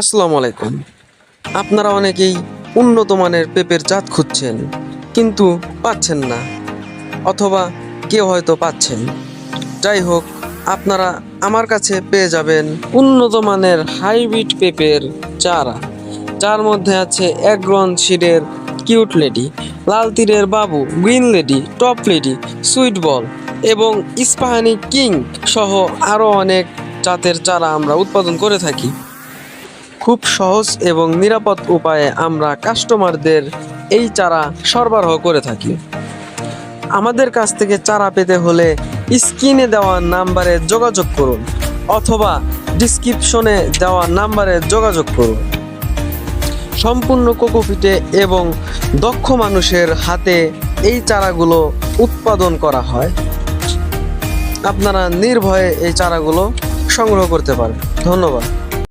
আসসালামু আলাইকুম। আপনারা অনেকেই উন্নত মানের পেঁপের জাত খুঁজছেন, কিন্তু পাচ্ছেন না, অথবা কেউ হয়তো পাচ্ছেন। যাই হোক, আপনারা আমার কাছে পেয়ে যাবেন উন্নত মানের হাইব্রিড পেঁপের চারা। যার মধ্যে আছে এগ্রন সিডের কিউট লেডি, লাল তীরের বাবু, green lady, top lady, sweet ball এবং ইস্পাহানি কিং সহ আরও অনেক জাতের চারা আমরা উৎপাদন করে থাকি। খুব সহজ এবং নিরাপদ উপায়ে আমরা কাস্টমারদের এই চারা সরবরাহ করে থাকি। আমাদের কাছ থেকে চারা পেতে হলে স্ক্রিনে দেওয়া নাম্বারে যোগাযোগ করুন অথবা ডিসক্রিপশনে দেওয়া নাম্বারে যোগাযোগ করুন। সম্পূর্ণ কোকোপিটে এবং দক্ষ মানুষের হাতে এই চারাগুলো উৎপাদন করা হয়। আপনারা নির্ভয়ে এই চারাগুলো সংগ্রহ করতে পারেন। ধন্যবাদ।